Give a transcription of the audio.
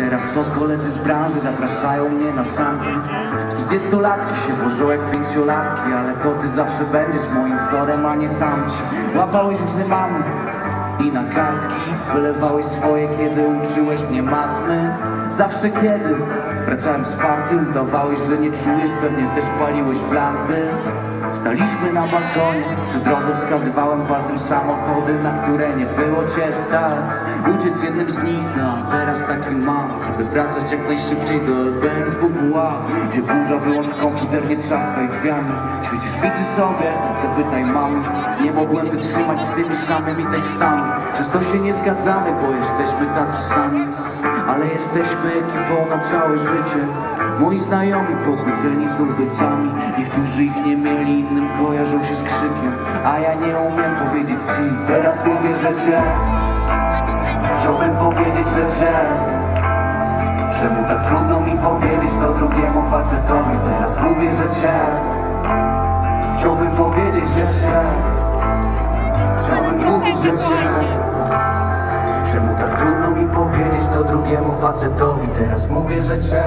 Teraz to koledzy z branży zapraszają mnie na sanki. Czterdziestolatki się wożą jak pięciolatki Ale to ty zawsze będziesz moim wzorem, a nie tamci. Łapałeś łzy mamy i na kartki Wylewałeś swoje, kiedy uczyłeś mnie matmy. Zawsze kiedy wracałem z party Udawałeś, że nie czujesz, pewnie też paliłeś planty Staliśmy na balkonie, przy drodze wskazywałem palcem samochody, na które nie było cię stać Uciec jednym z nich, no teraz taki mam Żeby wracać jak najszybciej do LBS WWA Gdzie burza, wyłącz komputer, nie trzaskaj drzwiami. Świecisz mi sobie, zapytaj mamy. Nie mogłem wytrzymać z tymi samymi tekstami Często się nie zgadzamy, bo jesteśmy tacy sami. Ale jesteśmy ekipą na całe życie. Moi znajomi pogodzeni są z ojcami. Niektórzy ich nie mieli, innym kojarzą się z krzykiem. A ja nie umiem powiedzieć ci Teraz mówię, że cię. Chciałbym powiedzieć, że cię. Czemu tak trudno mi powiedzieć to drugiemu facetowi? Teraz mówię, że cię. Chciałbym powiedzieć, że cię Czemu tak trudno mi powiedzieć to drugiemu facetowi. Teraz mówię, że cię